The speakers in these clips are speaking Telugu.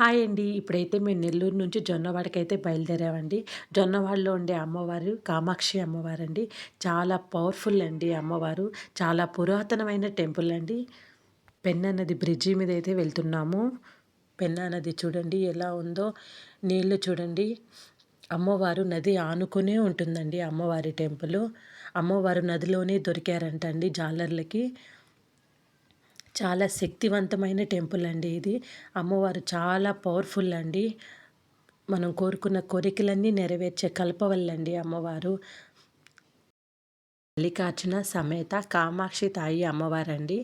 హాయ్ అండి. ఇప్పుడైతే మేము నెల్లూరు నుంచి జొన్నవాడకి అయితే బయలుదేరామండి. జొన్నవాడలో ఉండే అమ్మవారు కామాక్షి అమ్మవారు అండి చాలా పవర్ఫుల్ అండి అమ్మవారు. చాలా పురాతనమైన టెంపుల్ అండి. పెన్నా నది బ్రిడ్జి మీద అయితే వెళ్తున్నాము. పెన్నా నది చూడండి ఎలా ఉందో. నీళ్ళు చూడండి. అమ్మవారు నది ఆనుకునే ఉంటుందండి అమ్మవారి టెంపుల్ అమ్మవారు నదిలోనే దొరికారంటండి జాలర్లకి. చాలా శక్తివంతమైన టెంపుల్ అండి ఇది. అమ్మవారు చాలా పవర్ఫుల్ అండి. మనం కోరుకున్న కోరికలన్నీ నెరవేర్చే కల్పవల్లండి అమ్మవారు. మల్లికార్జున సమేత కామాక్షి తాయి అమ్మవారండి.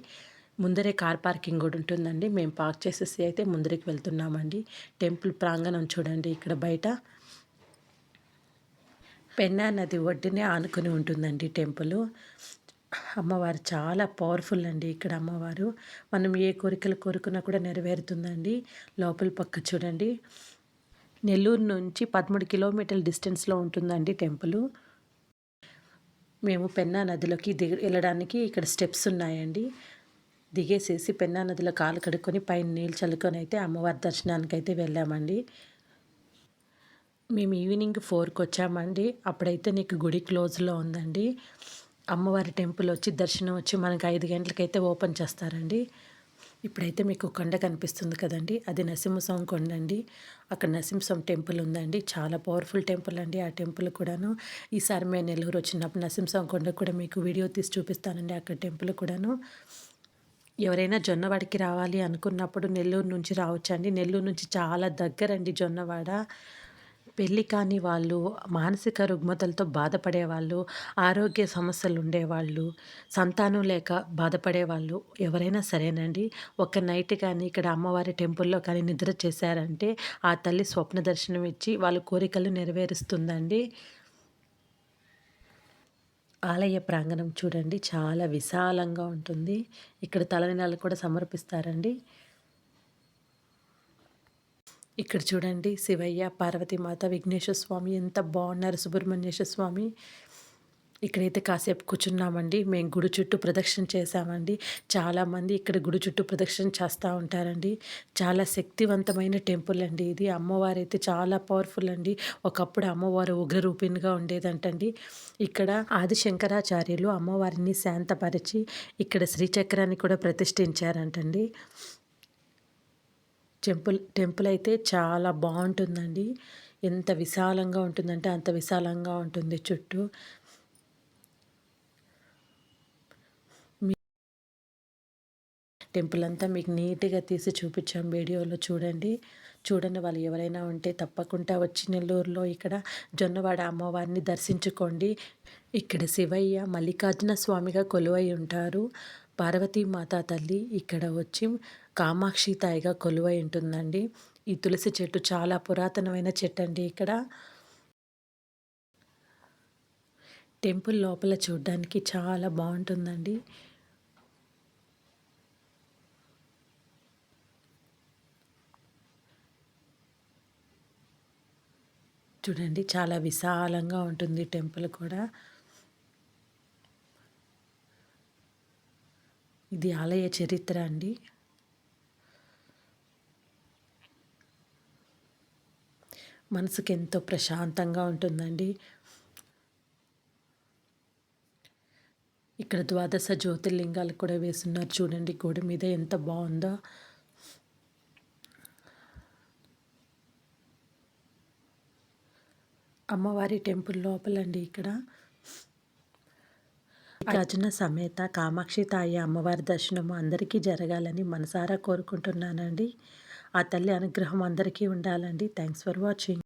ముందరే కార్ పార్కింగ్ కూడా ఉంటుందండి. మేము పార్క్ చేసేసి అయితే ముందరికి వెళ్తున్నామండి. టెంపుల్ ప్రాంగణం చూడండి ఇక్కడ బయట. పెన్నా నది ఒడ్డునే ఆనుకుని ఉంటుందండి టెంపుల్. అమ్మవారు చాలా పవర్ఫుల్ అండి ఇక్కడ అమ్మవారు. మనం ఏ కోరికలు కోరుకున్నా కూడా నెరవేరుతుందండి. లోపల పక్క చూడండి. నెల్లూరు నుంచి పదమూడు కిలోమీటర్ల డిస్టెన్స్లో ఉంటుందండి టెంపుల్ మేము పెన్నా నదిలోకి దిగ వెళ్ళడానికి ఇక్కడ స్టెప్స్ ఉన్నాయండి. దిగేసేసి పెన్నా నదిలో కాలు కడుక్కొని పైన నీళ్ళు చల్లుకొని అయితే అమ్మవారి దర్శనానికి అయితే వెళ్ళామండి. మేము ఈవినింగ్ ఫోర్కి వచ్చామండి. అప్పుడైతే నీకు గుడి క్లోజ్లో ఉందండి. అమ్మవారి టెంపుల్ వచ్చి దర్శనం వచ్చి మనకు ఐదు గంటలకైతే ఓపెన్ చేస్తారండి. ఇప్పుడైతే మీకు కొండ కనిపిస్తుంది కదండి. అది నరసింహస్వామి కొండ అండి. అక్కడ నరసింహస్వామి టెంపుల్ ఉందండి. చాలా పవర్ఫుల్ టెంపుల్ అండి ఆ టెంపుల్ కూడాను. ఈసారి మేము నెల్లూరు వచ్చినప్పుడు నరసింహస్వామి కొండ కూడా మీకు వీడియో తీసి చూపిస్తానండి అక్కడ టెంపుల్ కూడాను. ఎవరైనా జొన్నవాడికి రావాలి అనుకున్నప్పుడు నెల్లూరు నుంచి రావచ్చండి. నెల్లూరు నుంచి చాలా దగ్గరండి జొన్నవాడ. పెళ్ళి కాని వాళ్ళు మానసిక రుగ్మతలతో బాధపడేవాళ్ళు ఆరోగ్య సమస్యలు ఉండేవాళ్ళు సంతానం లేక బాధపడేవాళ్ళు ఎవరైనా సరేనండి. ఒక నైట్ కానీ ఇక్కడ అమ్మవారి టెంపుల్లో కానీ నిద్ర చేశారంటే ఆ తల్లి స్వప్న దర్శనం ఇచ్చి వాళ్ళ కోరికలు నెరవేరుస్తుందండి. ఆలయ ప్రాంగణం చూడండి చాలా విశాలంగా ఉంటుంది. ఇక్కడ తలనినాలు కూడా సమర్పిస్తారండి. ఇక్కడ చూడండి శివయ్య పార్వతీమాత విఘ్నేశ్వర స్వామి ఎంత బాగున్నారు సుబ్రహ్మణ్యేశ్వర స్వామి. ఇక్కడైతే కాసేపు కూర్చున్నామండి. మేము గుడి చుట్టూ ప్రదక్షిణ చేశామండి. చాలామంది ఇక్కడ గుడి చుట్టూ ప్రదక్షిణ చేస్తూ ఉంటారండి. చాలా శక్తివంతమైన టెంపుల్ అండి ఇది. అమ్మవారు అయితే చాలా పవర్ఫుల్ అండి. ఒకప్పుడు అమ్మవారు ఉగ్రరూపిణిగా ఉండేదంటండి. ఇక్కడ ఆది శంకరాచార్యులు అమ్మవారిని శాంతపరిచి ఇక్కడ శ్రీచక్రాన్ని కూడా ప్రతిష్ఠించారంటండి. టెంపుల్ టెంపుల్ అయితే చాలా బాగుంటుందండి. ఎంత విశాలంగా ఉంటుందంటే అంత విశాలంగా ఉంటుంది చుట్టూ. టెంపుల్ అంతా మీకు నీట్గా తీసి చూపించాం వీడియోలో చూడండి. చూడండి వాళ్ళు ఎవరైనా ఉంటే తప్పకుండా వచ్చి నెల్లూరులో ఇక్కడ జొన్నవాడ అమ్మవారిని దర్శించుకోండి. ఇక్కడ శివయ్య మల్లికార్జున స్వామిగా కొలువై ఉంటారు. పార్వతీమాత తల్లి ఇక్కడ వచ్చి కామాక్షి తాయిగా కొలువై ఉంటుందండి. ఈ తులసి చెట్టు చాలా పురాతనమైన చెట్టు అండి ఇక్కడ. టెంపుల్ లోపల చూడడానికి చాలా బాగుంటుందండి. చూడండి చాలా విశాలంగా ఉంటుంది టెంపుల్ కూడా. ఇది ఆలయ చరిత్ర అండి. మనసుకి ఎంతో ప్రశాంతంగా ఉంటుందండి. ఇక్కడ ద్వాదశ జ్యోతిర్లింగాలు కూడా వేస్తున్నారు చూడండి గోడ మీద ఎంత బాగుందో. అమ్మవారి టెంపుల్ లోపలండి ఇక్కడ. రాజున సమేత కామాక్షి తాయి అమ్మవారి దర్శనము అందరికీ జరగాలని మనసారా కోరుకుంటున్నానండి. ఆ తల్లి అనుగ్రహం అందరికీ ఉండాలండి. Thanks for watching